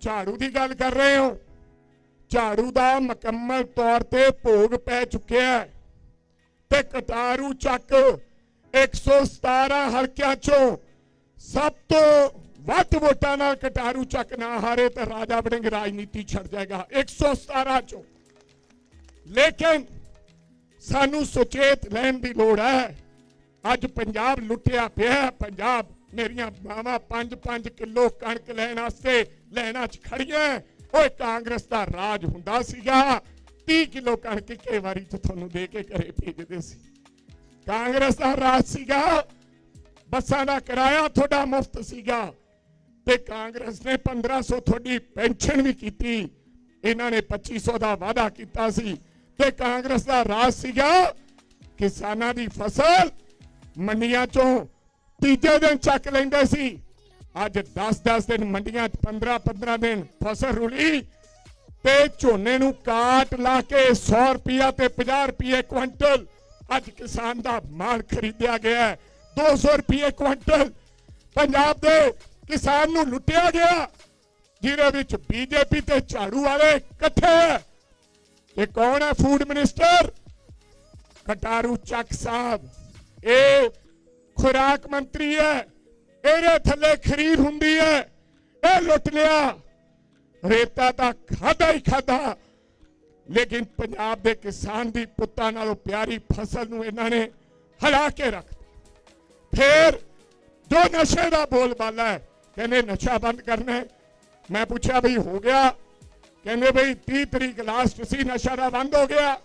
ਝਾੜੂ ਦੀ ਗੱਲ ਕਰ ਰਹੇ ਹੋ? ਝਾੜੂ ਦਾ ਮੁਕੰਮਲ ਤੌਰ ਤੇ ਭੋਗ ਪੈ ਚੁੱਕਿਆ ਹੈ। ਤੇ ਕਟਾਰੂ ਚੱਕ 117 ਹਲਕਿਆਂ ਚੋਂ ਸਭ ਤੋਂ ਵੱਧ ਵੋਟਾਂ ਨਾਲ ਕਟਾਰੂ ਚੱਕ ਨਾ ਹਾਰੇ ਤੇ ਰਾਜਾ ਵੜਿੰਗ ਰਾਜਨੀਤੀ ਛੱਡ ਜਾਏਗਾ 117 ਚੋਂ। ਲੇਕਿਨ ਸਾਨੂੰ ਸੁਚੇਤ ਰਹਿਣ ਦੀ ਲੋੜ ਹੈ। ਅੱਜ ਪੰਜਾਬ ਲੁੱਟਿਆ ਪਿਆ ਪੰਜਾਬ ਮੇਰੀਆਂ ਮਾਵਾਂ 5-5 ਕਿਲੋ ਕਣਕ ਲੈਣ ਵਾਸਤੇ ਲੈਣਾ ਚ ਖੜੀਆਂ। ਓਏ ਕਾਂਗਰਸ ਦਾ ਰਾਜ ਹੁੰਦਾ ਸੀਗਾ। 30 ਕਿਲੋ ਕਣਕ ਇੱਕੇ ਵਾਰੀ ਚ ਤੁਹਾਨੂੰ ਦੇ ਕੇ ਘਰੇ ਭੇਜਦੇ ਸੀ। ਕਾਂਗਰਸ ਦਾ ਰਾਜ ਸੀਗਾ। ਬੱਸਾਂ ਦਾ ਕਿਰਾਇਆ ਤੁਹਾਡਾ ਮੁਫਤ ਸੀਗਾ। ਤੇ ਕਾਂਗਰਸ ਨੇ 1500 ਤੁਹਾਡੀ ਪੈਨਸ਼ਨ ਵੀ ਕੀਤੀ। ਇਹਨਾਂ ਨੇ 2500 ਦਾ ਵਾਅਦਾ ਕੀਤਾ ਸੀ। ਤੇ ਕਾਂਗਰਸ ਦਾ ਰਾਜ ਸੀਗਾ ਕਿਸਾਨਾਂ ਦੀ ਫਸਲ ਮੰਡੀਆਂ ਚੋਂ ਤੀਜੇ ਦਿਨ ਚੱਕ ਲੈਂਦੇ ਸੀ। ਅੱਜ 10-10 ਦਿਨ ਮੰਡੀਆਂ 'ਚ 15-15 ਦਿਨ ਫਸਲ ਰੁਲੀ ਤੇ ਝੋਨੇ ਨੂੰ ਕਾਟ ਲਾ ਕੇ 100 ਰੁਪਿਆ ਤੇ 50 ਰੁਪਏ ਕੁਇੰਟਲ ਅੱਜ ਕਿਸਾਨ ਦਾ ਮਾਲ ਖਰੀਦਿਆ ਗਿਆ ਹੈ। 200 ਰੁਪਏ ਕੁਇੰਟਲ। ਪੰਜਾਬ ਦੇ ਕਿਸਾਨ ਨੂੰ ਲੁੱਟਿਆ ਗਿਆ। ਜਿਹਦੇ ਵਿੱਚ ਬੀਜੇਪੀ ਤੇ ਝਾੜੂ ਵਾਲੇ ਇਕੱਠੇ ਹੈ। ਇਹ ਕੌਣ ਹੈ? ਫੂਡ ਮਿਨਿਸਟਰ ਕਟਾਰੂ ਚੱਕ ਸਾਹਿਬ। ਇਹ ਖੁਰਾਕ ਮੰਤਰੀ ਹੈ। ਇਹਦੇ ਥੱਲੇ ਖਰੀਦ ਹੁੰਦੀ ਹੈ, ਇਹ ਲੁੱਟ ਲਿਆ। ਰੇਤਾ ਤਾਂ ਖਾਦਾ ਹੀ ਖਾਦਾ ਲੇਕਿਨ ਪੰਜਾਬ ਦੇ ਕਿਸਾਨ ਦੀ ਪੁੱਤਾਂ ਨਾਲੋਂ ਪਿਆਰੀ ਫਸਲ ਨੂੰ ਇਹਨਾਂ ਨੇ ਹਲਾ ਕੇ ਰੱਖ ਫਿਰ ਜੋ ਨਸ਼ੇ ਦਾ ਬੋਲਬਾਲਾ ਹੈ, ਕਹਿੰਦੇ ਨਸ਼ਾ ਬੰਦ ਕਰਨਾ ਮੈਂ ਪੁੱਛਿਆ ਬਈ, ਹੋ ਗਿਆ? ਕਹਿੰਦੇ ਬਈ 30 ਤਰੀਕ ਲਾਸਟ ਸੀ, ਨਸ਼ਾ ਦਾ ਬੰਦ ਹੋ ਗਿਆ।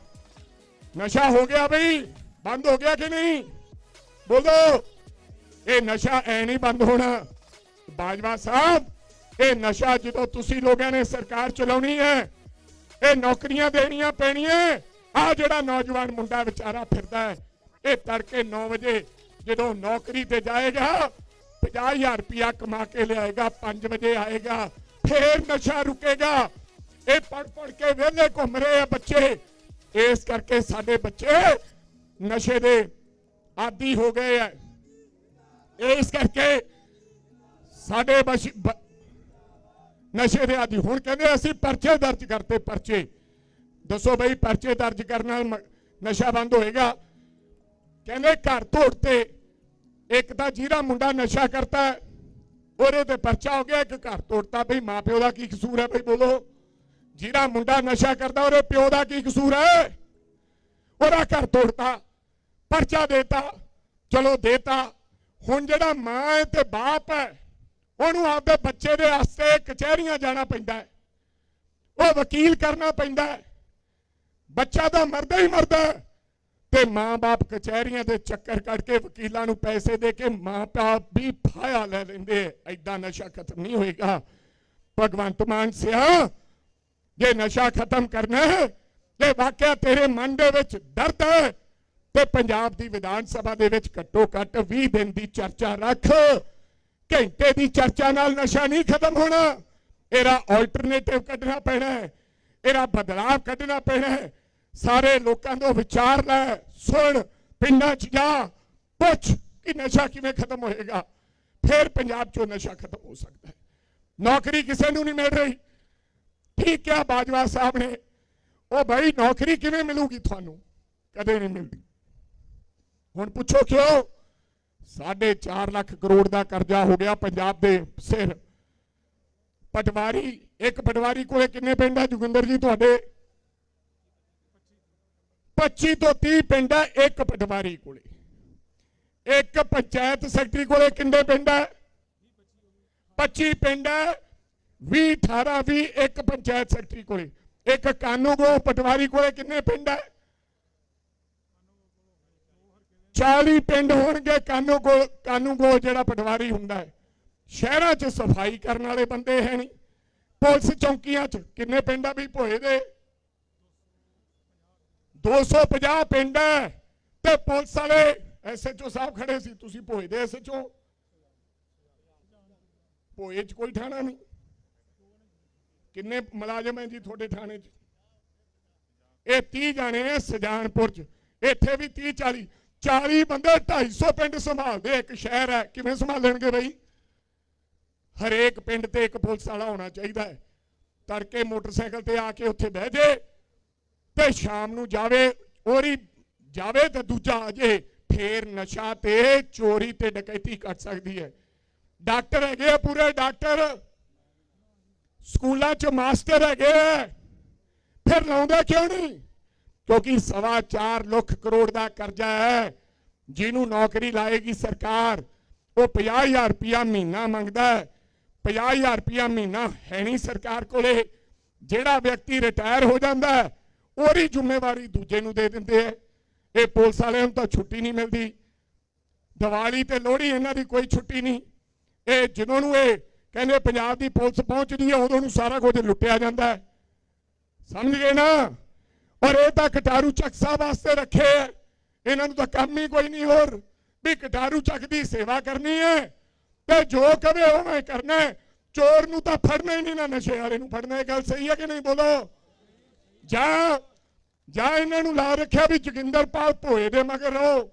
ਨਸ਼ਾ ਹੋ ਗਿਆ ਬਈ, ਬੰਦ ਹੋ ਗਿਆ ਕਿ ਨਹੀਂ? ਬੋਲੋ। ਇਹ ਨਸ਼ਾ ਐ ਨਹੀਂ ਬੰਦ ਹੋਣਾ। ਬਾਜਵਾ ਸਾਹਿਬ, ਇਹ ਨਸ਼ਾ ਜਦੋਂ ਤੁਸੀਂ ਲੋਕਾਂ ਨੇ ਸਰਕਾਰ ਚਲਾਉਣੀ ਹੈ ਇਹ ਨੌਕਰੀਆਂ ਦੇਣੀਆਂ ਪੈਣੀਆਂ ਆ ਜਿਹੜਾ ਨੌਜਵਾਨ ਮੁੰਡਾ ਵਿਚਾਰਾ ਫਿਰਦਾ ਹੈ ਇਹ ਤੜਕੇ 9 ਵਜੇ ਜਦੋਂ ਨੌਕਰੀ ਤੇ ਜਾਏਗਾ 50000 ਰੁਪਇਆ ਕਮਾ ਕੇ ਲਿਆਏਗਾ 5 ਵਜੇ ਆਏਗਾ, ਫੇਰ ਨਸ਼ਾ ਰੁਕੇਗਾ। ਇਹ ਪੜ ਪੜ ਕੇ ਵਿਹਲੇ ਘੁੰਮ ਰਹੇ ਆ ਬੱਚੇ। ਇਸ ਕਰਕੇ ਸਾਡੇ ਬੱਚੇ ਨਸ਼ੇ ਦੇ ਆਦੀ ਹੋ ਗਏ ਆ ਇਸ ਕਰਕੇ ਸਾਡੇ ਬਸ਼- ਨਸ਼ੇ ਦੇ ਆਦੀ। ਹੁਣ ਕਹਿੰਦੇ ਅਸੀਂ ਪਰਚੇ ਦਰਜ ਕਰਤੇ, ਪਰਚੇ। ਦੱਸੋ ਬਈ, ਪਰਚੇ ਦਰਜ ਕਰਨ ਨਾਲ ਨਸ਼ਾ ਬੰਦ ਹੋਏਗਾ? ਕਹਿੰਦੇ ਘਰ ਤੋੜ ਤੇ ਇੱਕ ਤਾਂ ਜਿਹੜਾ ਮੁੰਡਾ ਨਸ਼ਾ ਕਰਤਾ, ਉਹਦੇ ਤੇ ਪਰਚਾ ਹੋ ਗਿਆ, ਇੱਕ ਘਰ ਤੋੜਤਾ ਬਈ ਮਾਪਿਓ ਦਾ ਕੀ ਕਸੂਰ ਹੈ? ਬਈ ਬੋਲੋ। ਜਿਹੜਾ ਮੁੰਡਾ ਨਸ਼ਾ ਕਰਦਾ, ਉਹਦੇ ਪਿਓ ਦਾ ਕੀ ਕਸੂਰ ਹੈ? ਉਹਦਾ ਘਰ ਤੋੜਤਾ ਪਰਚਾ ਦੇਤਾ, ਚਲੋ ਦੇਤਾ। ਹੁਣ ਜਿਹੜਾ ਮਾਂ ਹੈ ਤੇ ਬਾਪ ਹੈ, ਉਹਨੂੰ ਆਪਦੇ ਬੱਚੇ ਦੇ ਵਾਸਤੇ ਕਚਹਿਰੀਆਂ ਜਾਣਾ ਪੈਂਦਾ ਹੈ। ਉਹ ਵਕੀਲ ਕਰਨਾ ਪੈਂਦਾ ਹੈ। ਬੱਚਾ ਤਾਂ ਮਰਦਾ ਹੀ ਮਰਦਾ ਤੇ ਮਾਂ-ਬਾਪ ਕਚਹਿਰੀਆਂ ਦੇ ਚੱਕਰ ਕੱਢ ਕੇ ਵਕੀਲਾਂ ਨੂੰ ਪੈਸੇ ਦੇ ਕੇ ਮਾਂ-ਬਾਪ ਵੀ ਫਾਇਆ ਲੈ ਲੈਂਦੇ ਐਦਾਂ ਨਸ਼ਾ ਖਤਮ ਨਹੀਂ ਹੋਏਗਾ। ਭਗਵੰਤ ਮਾਨ ਸਿਆ, ਜੇ ਨਸ਼ਾ ਖਤਮ ਕਰਨਾ ਹੈ ਇਹ ਵਾਕਿਆ ਤੇਰੇ ਮਨ ਦੇ ਵਿੱਚ ਦਰਦ ਹੈ। ਤੇ ਪੰਜਾਬ ਦੀ ਵਿਧਾਨ ਸਭਾ ਦੇ ਵਿੱਚ ਘੱਟੋ ਘੱਟ 20 ਦਿਨ ਦੀ ਚਰਚਾ ਰੱਖ। ਘੰਟੇ ਦੀ ਚਰਚਾ ਨਾਲ ਨਸ਼ਾ ਨਹੀਂ ਖਤਮ ਹੋਣਾ। ਇਹਦਾ ਆਲਟਰਨੇਟਿਵ ਕੱਢਣਾ ਪੈਣਾ ਹੈ। ਇਹਦਾ ਬਦਲਾਅ ਕੱਢਣਾ ਪੈਣਾ ਹੈ। ਸਾਰੇ ਲੋਕਾਂ ਤੋਂ ਵਿਚਾਰ ਲੈ, ਸੁਣ, ਪਿੰਡਾਂ 'ਚ ਜਾ, ਪੁੱਛ ਕਿ ਨਸ਼ਾ ਕਿਵੇਂ ਖਤਮ ਹੋਏਗਾ। ਫਿਰ ਪੰਜਾਬ 'ਚੋਂ ਨਸ਼ਾ ਖਤਮ ਹੋ ਸਕਦਾ ਹੈ। ਨੌਕਰੀ ਕਿਸੇ ਨੂੰ ਨਹੀਂ ਮਿਲ ਰਹੀ। ਠੀਕ ਹੈ ਬਾਜਵਾ ਸਾਹਿਬ ਨੇ। ਉਹ ਭਾਈ ਨੌਕਰੀ ਕਿਵੇਂ ਮਿਲੂਗੀ ਤੁਹਾਨੂੰ? ਕਦੇ ਨਹੀਂ ਮਿਲਦੀ। ਹੁਣ ਪੁੱਛੋ ਕਿਉਂ? ਸਾਢੇ 4 ਲੱਖ ਕਰੋੜ ਦਾ ਕਰਜ਼ਾ ਹੋ ਗਿਆ ਪੰਜਾਬ ਦੇ ਸਿਰ। ਪਟਵਾਰੀ, ਇੱਕ ਪਟਵਾਰੀ ਕੋਲੇ ਕਿੰਨੇ ਪਿੰਡ ਹੈ ਜੋਗਿੰਦਰ ਜੀ ਤੁਹਾਡੇ? 25 ਤੋਂ 30 ਪਿੰਡ ਹੈ ਇੱਕ ਪਟਵਾਰੀ ਕੋਲੇ। ਇੱਕ ਪੰਚਾਇਤ ਸੈਕਟਰੀ ਕੋਲੇ ਕਿੰਨੇ ਪਿੰਡ ਹੈ 25 ਪਿੰਡ ਹੈ 20 18 20 ਇੱਕ ਪੰਚਾਇਤ ਸੈਕਟਰੀ ਕੋਲੇ। ਇੱਕ ਕਾਨੂੰਗੋ ਪਟਵਾਰੀ ਕੋਲੇ ਕਿੰਨੇ ਪਿੰਡ ਹੈ 40 ਪਿੰਡ ਹੋਣਗੇ ਕਾਨੂੰਗੋ ਕਾਨੂੰਗੋ ਜਿਹੜਾ ਪਟਵਾਰੀ ਹੁੰਦਾ ਹੈ। ਸ਼ਹਿਰਾਂ 'ਚ ਸਫ਼ਾਈ ਕਰਨ ਵਾਲੇ ਬੰਦੇ ਹੈ ਨਹੀਂ। ਪੁਲਿਸ ਚੌਕੀਆਂ 'ਚ ਕਿੰਨੇ ਪਿੰਡ ਆ ਵੀ ਭੋਏ ਦੇ? 250 ਪਿੰਡ ਹੈ ਤੇ ਪੁਲਿਸ ਵਾਲੇ ਐਸਐਚਓ ਸਾਹਿਬ ਖੜੇ ਸੀ, ਤੁਸੀਂ ਭੋਏ ਦੇ ਐਸਐਚਓ ਭੋਏ 'ਚ ਕੋਈ ਥਾਣਾ ਨਹੀਂ। ਕਿੰਨੇ ਮੁਲਾਜ਼ਮ ਹੈ ਜੀ ਤੁਹਾਡੇ ਥਾਣੇ 'ਚ? ਇਹ 30 ਜਾਣੇ ਆ ਸਜਾਨਪੁਰ 'ਚ। ਇੱਥੇ ਵੀ 30 40 40 ਬੰਦੇ 250 ਪਿੰਡ ਸੰਭਾਲਦੇ ਇੱਕ ਸ਼ਹਿਰ ਹੈ। ਕਿਵੇਂ ਸੰਭਾਲਣਗੇ ਬਈ? ਹਰੇਕ ਪਿੰਡ ਤੇ ਇੱਕ ਪੁਲਿਸ ਵਾਲਾ ਹੋਣਾ ਚਾਹੀਦਾ ਹੈ। ਤੜਕੇ ਮੋਟਰਸਾਈਕਲ ਤੇ ਆ ਕੇ ਉੱਥੇ ਬਹਿ ਜੇ ਤੇ ਸ਼ਾਮ ਨੂੰ ਜਾਵੇ ਉਹਰੀ ਜਾਵੇ ਤੇ ਦੂਜਾ ਆ ਜੇ, ਫੇਰ ਨਸ਼ਾ ਤੇ ਚੋਰੀ ਤੇ ਡਕੈਤੀ ਕੱਟ ਸਕਦੀ ਹੈ। ਡਾਕਟਰ ਹੈਗੇ ਆ ਪੂਰੇ, ਡਾਕਟਰ। ਸਕੂਲਾਂ 'ਚ ਮਾਸਟਰ ਹੈਗੇ ਆ। ਫਿਰ ਲਾਉਂਦੇ ਕਿਉਂ ਨਹੀਂ? ਕਿਉਂਕਿ ਸਵਾ ਚਾਰ ਲੱਖ ਕਰੋੜ ਦਾ ਕਰਜ਼ਾ ਹੈ, ਜਿਹਨੂੰ ਨੌਕਰੀ ਲਾਏਗੀ ਸਰਕਾਰ, ਉਹ 50000 ਰੁਪਇਆ ਮਹੀਨਾ ਮੰਗਦਾ ਹੈ। 50000 ਰੁਪਇਆ ਮਹੀਨਾ ਹੈ ਨਹੀਂ ਸਰਕਾਰ ਕੋਲੇ, ਜਿਹੜਾ ਵਿਅਕਤੀ ਰਿਟਾਇਰ ਹੋ ਜਾਂਦਾ ਹੈ, ਉਹਦੀ ਜ਼ਿੰਮੇਵਾਰੀ ਦੂਜੇ ਨੂੰ ਦੇ ਦਿੰਦੇ ਐ ਇਹ ਪੁਲਿਸ ਵਾਲਿਆਂ ਨੂੰ ਤਾਂ ਛੁੱਟੀ ਨਹੀਂ ਮਿਲਦੀ। ਦੀਵਾਲੀ ਤੇ ਲੋਹੜੀ ਇਹਨਾਂ ਦੀ ਕੋਈ ਛੁੱਟੀ ਨਹੀਂ। ਇਹ ਜਦੋਂ ਨੂੰ ਇਹ ਕਹਿੰਦੇ ਪੰਜਾਬ ਦੀ ਪੁਲਿਸ ਪਹੁੰਚਦੀ ਹੈ, ਉਦੋਂ ਨੂੰ ਸਾਰਾ ਕੁਝ ਲੁੱਟਿਆ ਜਾਂਦਾ ਸਮਝ ਗਏ ਨਾ? ਔਰ ਇਹ ਤਾਂ ਕਟਾਰੂ ਚੱਕ ਸਾਹਿਬ ਵਾਸਤੇ ਰੱਖੇ ਐ। ਇਹਨਾਂ ਨੂੰ ਤਾਂ ਕੰਮ ਹੀ ਕੋਈ ਨਹੀਂ ਹੋਰ। ਵੀ ਕਟਾਰੂ ਚੱਕ ਦੀ ਸੇਵਾ ਕਰਨੀ ਹੈ ਤੇ ਜੋ ਕਵੇ ਉਹ ਕਰਨਾ ਚੋਰ ਨੂੰ ਤਾਂ ਫੜਨਾ ਹੀ ਨਹੀਂ ਨਾ ਨਸ਼ੇ ਵਾਲੇ ਨੂੰ ਫੜਨਾ, ਇਹ ਗੱਲ ਸਹੀ ਹੈ ਕਿ ਨਹੀਂ ਬੋਲੋ? ਜਾਂ ਜਾਂ ਇਹਨਾਂ ਨੂੰ ਲਾ ਰੱਖਿਆ ਵੀ ਜੋਗਿੰਦਰਪਾਲ ਭੋਏ ਦੇ ਮਗਰ ਰਹੋ।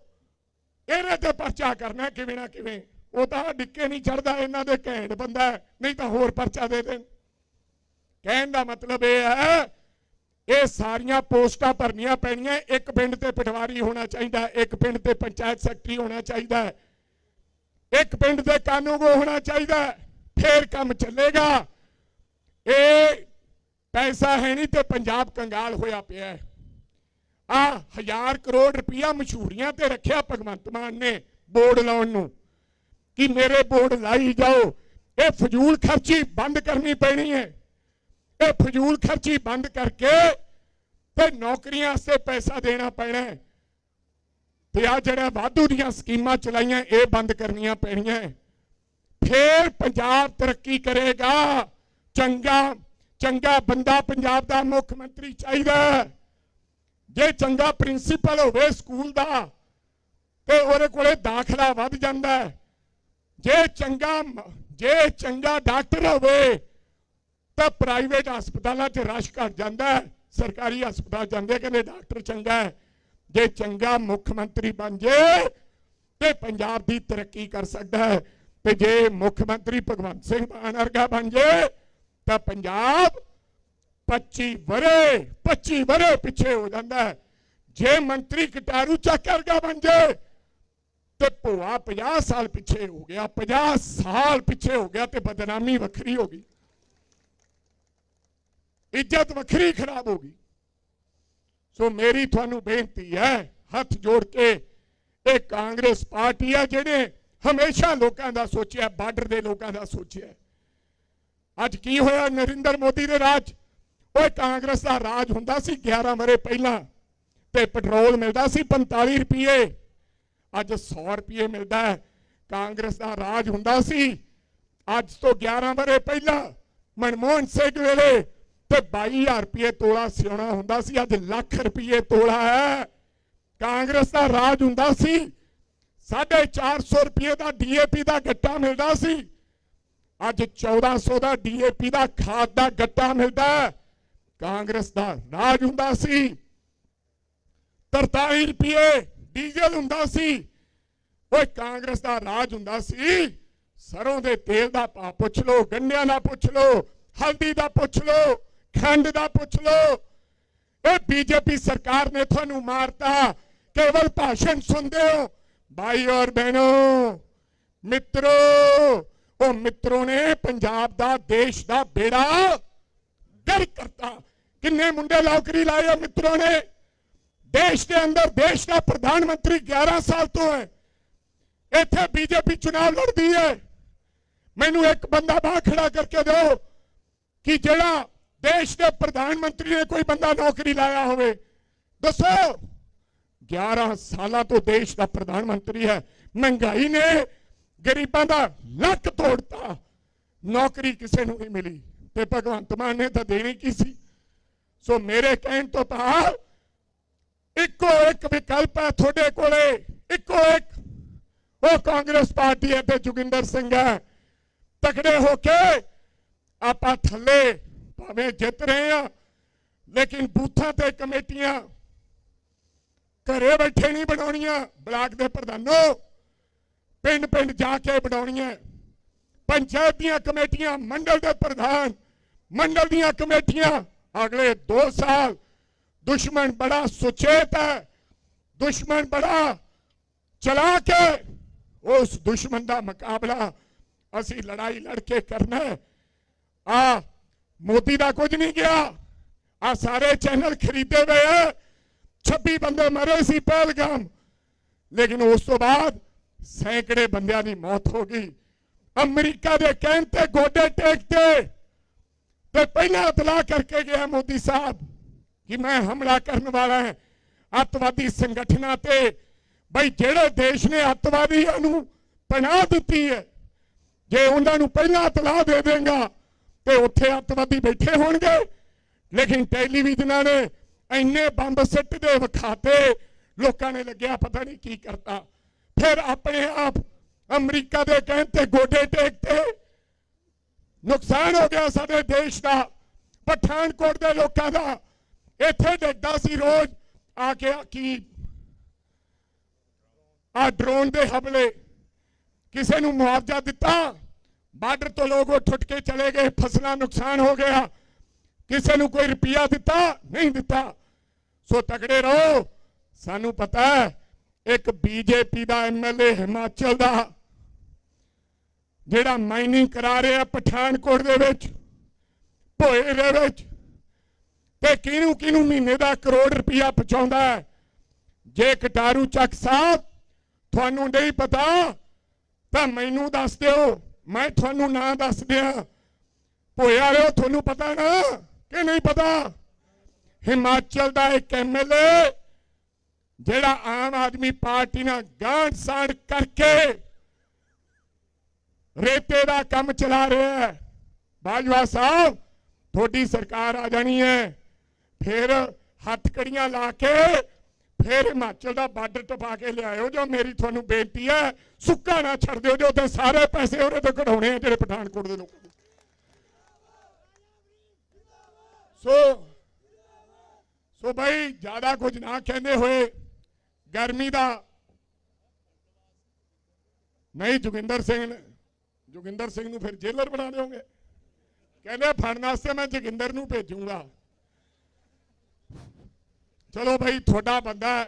ਇਹਨੇ ਤੇ ਪਰਚਾ ਕਰਨਾ ਕਿਵੇਂ ਨਾ ਕਿਵੇਂ। ਉਹ ਤਾਂ ਡਿੱਕੇ ਨਹੀਂ ਚੜਦਾ, ਇਹਨਾਂ ਦੇ ਘੈਂਟ ਬੰਦਾ ਨਹੀਂ ਤਾਂ ਹੋਰ ਪਰਚਾ ਦੇ ਦੇਣ। ਕਹਿਣ ਦਾ ਮਤਲਬ ਇਹ ਹੈ ਇਹ ਸਾਰੀਆਂ ਪੋਸਟਾਂ ਭਰਨੀਆਂ ਪੈਣੀਆਂ। ਇੱਕ ਪਿੰਡ ਤੇ ਪਟਵਾਰੀ ਹੋਣਾ ਚਾਹੀਦਾ ਇੱਕ ਪਿੰਡ ਤੇ ਪੰਚਾਇਤ ਸੈਕਟਰੀ ਹੋਣਾ ਚਾਹੀਦਾ। ਇੱਕ ਪਿੰਡ ਤੇ ਕਾਨੂੰਗੋ ਹੋਣਾ ਚਾਹੀਦਾ ਹੈ, ਫੇਰ ਕੰਮ ਚੱਲੇਗਾ। ਇਹ ਪੈਸਾ ਹੈ ਨਹੀਂ ਤੇ ਪੰਜਾਬ ਕੰਗਾਲ ਹੋਇਆ ਪਿਆ ਆ ਹਜ਼ਾਰ ਕਰੋੜ ਰੁਪਇਆ ਮਸ਼ਹੂਰੀਆਂ ਤੇ ਰੱਖਿਆ ਭਗਵੰਤ ਮਾਨ ਨੇ ਬੋਰਡ ਲਾਉਣ ਨੂੰ। ਕਿ ਮੇਰੇ ਬੋਰਡ ਲਾਈ ਜਾਓ। ਇਹ ਫਜ਼ੂਲ ਖਰਚੀ ਬੰਦ ਕਰਨੀ ਪੈਣੀ ਹੈ। ਇਹ ਫਜ਼ੂਲ ਖਰਚੀ ਬੰਦ ਕਰਕੇ ਤੇ ਨੌਕਰੀਆਂ ਵਾਸਤੇ ਪੈਸਾ ਦੇਣਾ ਪੈਣਾ ਤੇ ਆ ਜਿਹੜਾ ਵਾਧੂ ਦੀਆਂ ਸਕੀਮਾਂ ਚਲਾਈਆਂ, ਇਹ ਬੰਦ ਕਰਨੀਆਂ ਪੈਣੀਆਂ ਫੇਰ ਪੰਜਾਬ ਤਰੱਕੀ ਕਰੇਗਾ। ਚੰਗਾ ਚੰਗਾ ਬੰਦਾ ਪੰਜਾਬ ਦਾ ਮੁੱਖ ਮੰਤਰੀ ਚਾਹੀਦਾ ਜੇ ਚੰਗਾ ਪ੍ਰਿੰਸੀਪਲ ਹੋਵੇ ਸਕੂਲ ਦਾ, ਤੇ ਉਹਦੇ ਕੋਲੇ ਦਾਖਲਾ ਵੱਧ ਜਾਂਦਾ ਜੇ ਚੰਗਾ ਜੇ ਚੰਗਾ ਡਾਕਟਰ ਹੋਵੇ ਤਾਂ ਪ੍ਰਾਈਵੇਟ ਹਸਪਤਾਲਾਂ 'ਚ ਰਸ਼ ਘਟ ਜਾਂਦਾ ਹੈ, ਸਰਕਾਰੀ ਹਸਪਤਾਲ ਜਾਂਦੇ ਕਹਿੰਦੇ ਡਾਕਟਰ ਚੰਗਾ ਹੈ। ਜੇ ਚੰਗਾ ਮੁੱਖ ਮੰਤਰੀ ਬਣ ਜੇ ਤੇ ਪੰਜਾਬ ਦੀ ਤਰੱਕੀ ਕਰ ਸਕਦਾ ਹੈ। ਤੇ ਜੇ ਮੁੱਖ ਮੰਤਰੀ ਭਗਵੰਤ ਸਿੰਘ ਮਾਨ ਵਰਗਾ ਬਣ ਜੇ ਤਾਂ ਪੰਜਾਬ 25 ਵਰੇ 25 ਵਰੇ ਪਿੱਛੇ ਹੋ ਜਾਂਦਾ ਹੈ। ਜੇ ਮੰਤਰੀ ਕਟਾਰੂ ਚੱਕ ਵਰਗਾ ਬਣ ਜੇ ਤੇ ਭੋਆ 50 ਸਾਲ ਪਿੱਛੇ ਹੋ ਗਿਆ 50 ਸਾਲ ਪਿੱਛੇ ਹੋ ਗਿਆ ਤੇ ਬਦਨਾਮੀ ਵੱਖਰੀ ਹੋ ਗਈ। ਇੱਜ਼ਤ ਵੱਖਰੀ ਖਰਾਬ ਹੋ ਗਈ। ਸੋ ਮੇਰੀ ਤੁਹਾਨੂੰ ਬੇਨਤੀ ਹੈ, ਹੱਥ ਜੋੜ ਕੇ ਇਹ ਕਾਂਗਰਸ ਪਾਰਟੀ ਆ ਜਿਹੜੇ ਹਮੇਸ਼ਾ ਲੋਕਾਂ ਦਾ ਸੋਚਿਆ, ਬਾਰਡਰ ਦੇ ਲੋਕਾਂ ਦਾ ਸੋਚਿਆ। ਅੱਜ ਕੀ ਹੋਇਆ? ਨਰਿੰਦਰ ਮੋਦੀ ਦੇ ਰਾਜ। ਉਹ ਕਾਂਗਰਸ ਦਾ ਰਾਜ ਹੁੰਦਾ ਸੀ 11 ਵਰੇ ਪਹਿਲਾਂ ਤੇ ਪੈਟਰੋਲ ਮਿਲਦਾ ਸੀ 45 ਰੁਪਏ। ਅੱਜ 100 ਰੁਪਏ ਮਿਲਦਾ ਹੈ। ਕਾਂਗਰਸ ਦਾ ਰਾਜ ਹੁੰਦਾ ਸੀ ਅੱਜ ਤੋਂ 11 ਵਰੇ ਪਹਿਲਾਂ ਮਨਮੋਹਨ ਸਿੰਘ ਵੇਲੇ ਤੇ 22000 ਰੁਪਏ ਤੋਲਾ ਸਿਉਣਾ ਹੁੰਦਾ ਸੀ, ਅੱਜ ਲੱਖ ਰੁਪਏ ਤੋਲਾ ਹੈ। ਕਾਂਗਰਸ ਦਾ ਰਾਜ ਹੁੰਦਾ ਸੀ 450 ਰੁਪਏ ਦਾ ਡੀਏਪੀ ਦਾ ਗੱਟਾ ਮਿਲਦਾ ਸੀ। ਅੱਜ 1400 ਦਾ ਡੀਏਪੀ ਦਾ ਖਾਦ ਦਾ ਗੱਟਾ ਮਿਲਦਾ ਕਾਂਗਰਸ ਦਾ ਰਾਜ ਹੁੰਦਾ ਸੀ। 43 ਰੁਪਏ ਡੀਜ਼ਲ ਹੁੰਦਾ ਸੀ। ਓਏ, ਕਾਂਗਰਸ ਦਾ ਰਾਜ ਹੁੰਦਾ ਸੀ, ਸਰੋਂ ਦੇ ਤੇਲ ਦਾ ਭਾਅ ਪੁੱਛ ਲਓ ਗੰਡਿਆਂ ਦਾ ਪੁੱਛ ਲਓ, ਹਲਦੀ ਦਾ ਪੁੱਛ ਲਓ। ਖੰਡ ਦਾ ਪੁੱਛ ਲਓ। ਇਹ ਬੀਜੇਪੀ ਸਰਕਾਰ ਨੇ ਤੁਹਾਨੂੰ ਮਾਰਤਾ। ਕੇਵਲ ਭਾਸ਼ਣ ਸੁਣਦੇ ਹੋ। ਭਾਈ ਔਰ ਬਹਿਨੋ ਮਿੱਤਰੋ, ਉਹ ਮਿੱਤਰੋ ਨੇ ਪੰਜਾਬ ਦਾ, ਦੇਸ਼ ਦਾ ਬੇੜਾ ਗਰ ਕਰਤਾ। ਕਿੰਨੇ ਮੁੰਡੇ ਨੌਕਰੀ ਲਾਏ ਮਿੱਤਰੋ ਨੇ। ਦੇਸ਼ ਦੇ ਅੰਦਰ ਦੇਸ਼ ਦਾ ਪ੍ਰਧਾਨ ਮੰਤਰੀ 11 ਸਾਲ ਤੋਂ ਹੈ। ਇੱਥੇ ਬੀਜੇਪੀ ਚੁਣਾਵ ਲੜਦੀ ਹੈ। ਮੈਨੂੰ ਇੱਕ ਬੰਦਾ ਬਾਹਰ ਖੜਾ ਕਰਕੇ ਦਿਓ ਕਿ ਜਿਹੜਾ ਦੇਸ਼ ਦੇ ਪ੍ਰਧਾਨ ਮੰਤਰੀ ਨੇ ਕੋਈ ਬੰਦਾ ਨੌਕਰੀ ਲਾਇਆ ਹੋਵੇ ਦੱਸੋ 11 ਸਾਲਾਂ ਤੋਂ ਦੇਸ਼ ਦਾ ਪ੍ਰਧਾਨ ਮੰਤਰੀ ਹੈ ਮਹਿੰਗਾਈ ਨੇ ਗਰੀਬਾਂ ਦਾ ਲੱਕ ਤੋੜਤਾ ਨੌਕਰੀ ਕਿਸੇ ਨੂੰ ਨਹੀਂ ਮਿਲੀ ਤੇ ਭਗਵੰਤ ਮਾਨ ਨੇ ਤਾਂ ਦੇਣੀ ਕੀ ਸੀ ਸੋ ਮੇਰੇ ਕਹਿਣ ਤੋਂ ਤਾਂ ਇੱਕੋ ਇੱਕ ਵਿਕਲਪ ਹੈ ਤੁਹਾਡੇ ਕੋਲੇ ਇੱਕੋ ਇੱਕ ਉਹ ਕਾਂਗਰਸ ਪਾਰਟੀ ਹੈ ਤੇ ਜੋਗਿੰਦਰ ਸਿੰਘ ਹੈ ਤਕੜੇ ਹੋ ਕੇ ਆਪਾਂ ਥੱਲੇ ਭਾਵੇਂ ਜਿੱਤ ਰਹੇ ਆ ਲੇਕਿਨ ਬੂਥਾਂ ਤੇ ਕਮੇਟੀਆਂ ਘਰੇ ਬੈਠੇ ਨਹੀਂ ਬਣਾਉਣੀਆਂ ਬਲਾਕ ਦੇ ਪ੍ਰਧਾਨੋ ਪਿੰਡ ਪਿੰਡ ਜਾ ਕੇ ਬਣਾਉਣੀਆਂ ਪੰਚਾਇਤ ਦੀਆਂ ਕਮੇਟੀਆਂ ਮੰਡਲ ਦੇ ਪ੍ਰਧਾਨ ਮੰਡਲ ਦੀਆਂ ਕਮੇਟੀਆਂ ਅਗਲੇ 2 ਸਾਲ ਦੁਸ਼ਮਣ ਬੜਾ ਸੁਚੇਤ ਹੈ ਦੁਸ਼ਮਣ ਬੜਾ ਚਲਾ ਕੇ ਉਸ ਦੁਸ਼ਮਣ ਦਾ ਮੁਕਾਬਲਾ ਅਸੀਂ ਲੜਾਈ ਲੜ ਕੇ ਕਰਨਾ ਹੈ ਆ ਮੋਦੀ ਦਾ ਕੁਝ ਨਹੀਂ ਗਿਆ ਆ ਸਾਰੇ ਚੈਨਲ ਖਰੀਦੇ ਹੋਏ ਆ 26 ਬੰਦੇ ਮਰੇ ਸੀ ਪਹਿਲਗਾਮ ਲੇਕਿਨ ਉਸ ਤੋਂ ਬਾਅਦ ਸੈਂਕੜੇ ਬੰਦਿਆਂ ਦੀ ਮੌਤ ਹੋ ਗਈ ਅਮਰੀਕਾ ਦੇ ਕਹਿਣ ਤੇ ਗੋਡੇ ਟੇਕਤੇ ਤੇ ਪਹਿਲਾਂ ਇਤਲਾਹ ਕਰਕੇ ਗਿਆ ਮੋਦੀ ਸਾਹਿਬ ਕਿ ਮੈਂ ਹਮਲਾ ਕਰਨ ਵਾਲਾ ਹਾਂ ਅੱਤਵਾਦੀ ਸੰਗਠਨਾਂ ਤੇ ਬਈ ਜਿਹੜੇ ਦੇਸ਼ ਨੇ ਅੱਤਵਾਦੀਆਂ ਨੂੰ ਪਨਾਹ ਦਿੱਤੀ ਹੈ ਜੇ ਉਹਨਾਂ ਨੂੰ ਪਹਿਲਾਂ ਇਤਲਾਹ ਦੇ ਦੇਗਾ ਤੇ ਉੱਥੇ ਅੱਤਵਾਦੀ ਬੈਠੇ ਹੋਣਗੇ। ਲੇਕਿਨ ਟੈਲੀਵਿਜ਼ਨਾਂ ਨੇ ਇੰਨੇ ਬੰਬ ਸਿੱਟਦੇ ਵਿਖਾਤੇ, ਲੋਕਾਂ ਨੇ ਲੱਗਿਆ ਪਤਾ ਨਹੀਂ ਕੀ ਕਰਤਾ। ਫਿਰ ਆਪਣੇ ਆਪ ਅਮਰੀਕਾ ਦੇ ਕਹਿਣ ਤੇ ਗੋਡੇ ਟੇਕਤੇ ਨੁਕਸਾਨ ਹੋ ਗਿਆ ਸਾਡੇ ਦੇਸ਼ ਦਾ। ਪਠਾਨਕੋਟ ਦੇ ਲੋਕਾਂ ਦਾ। ਇੱਥੇ ਡਿੱਗਦਾ ਸੀ ਰੋਜ਼। ਆ ਕੇ ਕੀ? ਆ ਡਰੋਨ ਦੇ ਹਮਲੇ। ਕਿਸੇ ਨੂੰ ਮੁਆਵਜ਼ਾ ਦਿੱਤਾ? ਬਾਰਡਰ ਤੋਂ ਲੋਕ ਉਹ ਉੱਠ ਕੇ ਚਲੇ ਗਏ, ਫਸਲਾਂ ਨੁਕਸਾਨ ਹੋ ਗਿਆ। ਕਿਸੇ ਨੂੰ ਕੋਈ ਰੁਪਿਆ ਦਿੱਤਾ? ਨਹੀਂ ਦਿੱਤਾ। ਸੋ ਤਕੜੇ ਰਹੋ। ਸਾਨੂੰ ਪਤਾ ਹੈ, ਇੱਕ ਬੀਜੇਪੀ ਦਾ ਐਮਐਲਏ ਹਿਮਾਚਲ ਦਾ, ਜਿਹੜਾ ਮਾਈਨਿੰਗ ਕਰਾ ਰਿਹਾ ਪਠਾਨਕੋਟ ਦੇ ਵਿੱਚ, ਭੋਏ ਦੇ ਵਿੱਚ, ਤੇ ਕਿਹਨੂੰ ਕਿਹਨੂੰ ਮਹੀਨੇ ਦਾ ਕਰੋੜ ਰੁਪਇਆ ਪਹੁੰਚਾਉਂਦਾ ਹੈ। ਜੇ ਕਟਾਰੂ ਚੱਕ ਸਾਹਿਬ ਤੁਹਾਨੂੰ ਨਹੀਂ ਪਤਾ, ਤਾਂ ਮੈਨੂੰ ਦੱਸ ਦਿਓ। ਮੈਂ ਤੁਹਾਨੂੰ ਨਾਂ ਦੱਸ ਦਿਆਂ। ਭੋਏ ਵਾਲਿਓ ਤੁਹਾਨੂੰ ਪਤਾ ਨਾ ਕਿ ਨਹੀਂ ਪਤਾ? ਹਿਮਾਚਲ ਦਾ ਇੱਕ ਐਮਐਲਏ ਜਿਹੜਾ ਆਮ ਆਦਮੀ ਪਾਰਟੀ ਨਾਲ ਗਾਂਢ ਸਾਂਢ ਕਰਕੇ ਰੇਤੇ ਦਾ ਕੰਮ ਚਲਾ ਰਿਹਾ ਹੈ। ਬਾਜਵਾ ਸਾਹਿਬ, ਤੁਹਾਡੀ ਸਰਕਾਰ ਆ ਜਾਣੀ ਹੈ। ਫਿਰ ਹੱਥ ਕੜੀਆਂ ਲਾ ਕੇ ਫੇਰ ਹਿਮਾਚਲ ਦਾ ਬਾਰਡਰ ਟਪਾ ਕੇ ਲਿਆਇਓ ਜੋ ਮੇਰੀ ਤੁਹਾਨੂੰ ਬੇਨਤੀ ਹੈ, ਸੁੱਕਾ ਨਾ ਛੱਡ ਦਿਓ, ਜੋ ਤੇ ਸਾਰੇ ਪੈਸੇ ਉਹਦੇ ਤੋਂ ਕਢਾਉਣੇ ਆ, ਜਿਹੜੇ ਪਠਾਨਕੋਟ ਦੇ ਲੋਕਾਂ ਦੇ। ਸੋ ਸੋ ਭਾਈ ਜ਼ਿਆਦਾ ਕੁਝ ਨਾ ਕਹਿੰਦੇ ਹੋਏ, ਗਰਮੀ ਦਾ। ਨਹੀਂ, ਜੋਗਿੰਦਰ ਸਿੰਘ ਨੇ ਜੋਗਿੰਦਰ ਸਿੰਘ ਨੂੰ ਫਿਰ ਜੇਲਰ ਬਣਾ ਦਿਓਗੇ ਕਹਿੰਦੇ ਫੜਨ ਵਾਸਤੇ ਮੈਂ ਜੋਗਿੰਦਰ ਨੂੰ ਭੇਜੂੰਗਾ। ਚਲੋ ਭਾਈ ਤੁਹਾਡਾ ਬੰਦਾ